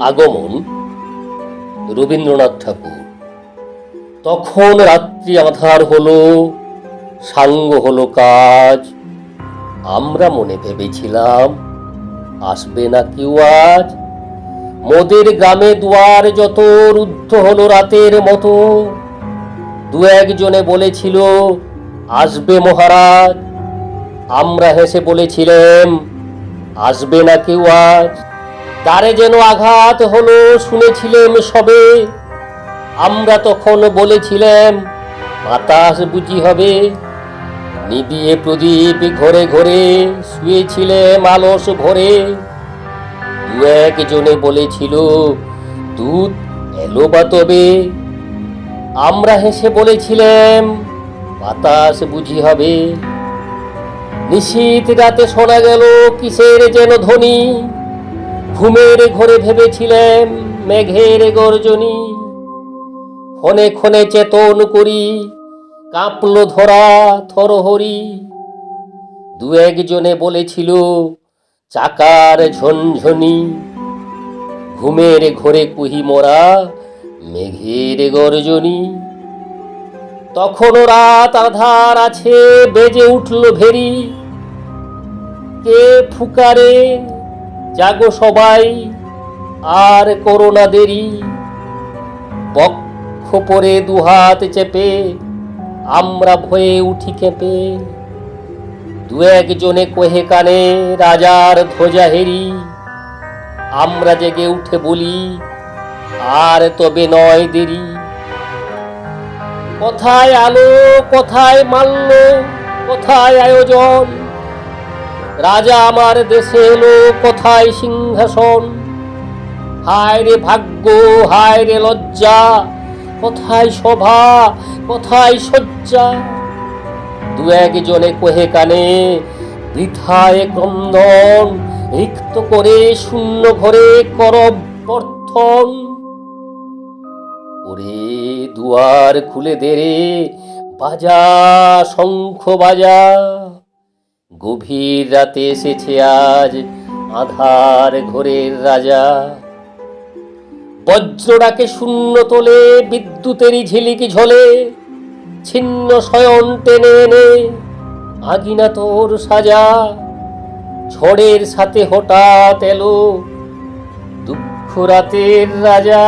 আগমন রবীন্দ্রনাথ ঠাকুর। তখন রাত্রি আধার হলো, সাঙ্গ হলো কাজ। আমরা মনে ভেবেছিলাম, আসবে না কেউ আজ। মোদের গ্রামে দুয়ার যত রুদ্ধ হলো রাতের মতো। দু একজনে বলেছিল, আসবে মহারাজ। আমরা হেসে বলেছিলাম, আসবে না কেউ আজ। তারে যেন আঘাত হলো, শুনেছিলেন সবে। আমরা তখন বলেছিলাম, বাতাস বুঝি হবে। নিবিয়ে প্রদীপ ঘরে ঘরে শুয়েছিলেম আলস ভরে। দু একজনে বলেছিল, দুধ এলো বা তবে? আমরা হেসে বলেছিলাম, বাতাস বুঝি হবে। নিশীত রাতে শোনা গেল, কিসের যেন ধ্বনি? ঘুমের ঘরে ভেবেছিলাম মেঘের গর্জনী। ক্ষণে ক্ষণে চেতন করি, কাঁপল ধরা থরহরি। দু একজনে বলেছিল, চাকার ঝনঝনি। ঘুমের ঘরে কুহি মোরা মেঘের গর্জনী। তখনও রাত আধার আছে, বেজে উঠল ভেরি। কে ফুকারে জাগো সবাই, আর করোনা দেরি। বক্ষ পরে দুহাত চেপে, আমরা ভয়ে উঠি কেঁপে দু একজনে কহে কানে, রাজার ধ্বজা হেরি। আমরা জেগে উঠে বলি, আর তবে নয় দেরি। কোথায় আলো, কোথায় মাল্য, কোথায় আয়োজন রাজা আমার দেশে এলো কোথায় সিংহাসন? হায় রে ভাগ্য হায় রে লজ্জা, কোথায় শোভা, কোথায় শয্যা? দু একজনে কহে কানে, বৃথায় ক্রন্দন, রিক্ত করে শূন্য ঘরে করব প্রার্থন ওরে দুয়ার খুলে দে রে, বাজা শঙ্খ বাজা। গভীর রাতে এসেছে আজ আধার ঘরের রাজা। বজ্রটাকে শূন্য তোলে, বিদ্যুতেরই ঝিলিকি ঝোলে, ছিন্ন শয়ন টেনে এনে আগিনা তোর সাজা। ঝড়ের সাথে হঠাৎ এলো দুঃখ রাতের রাজা।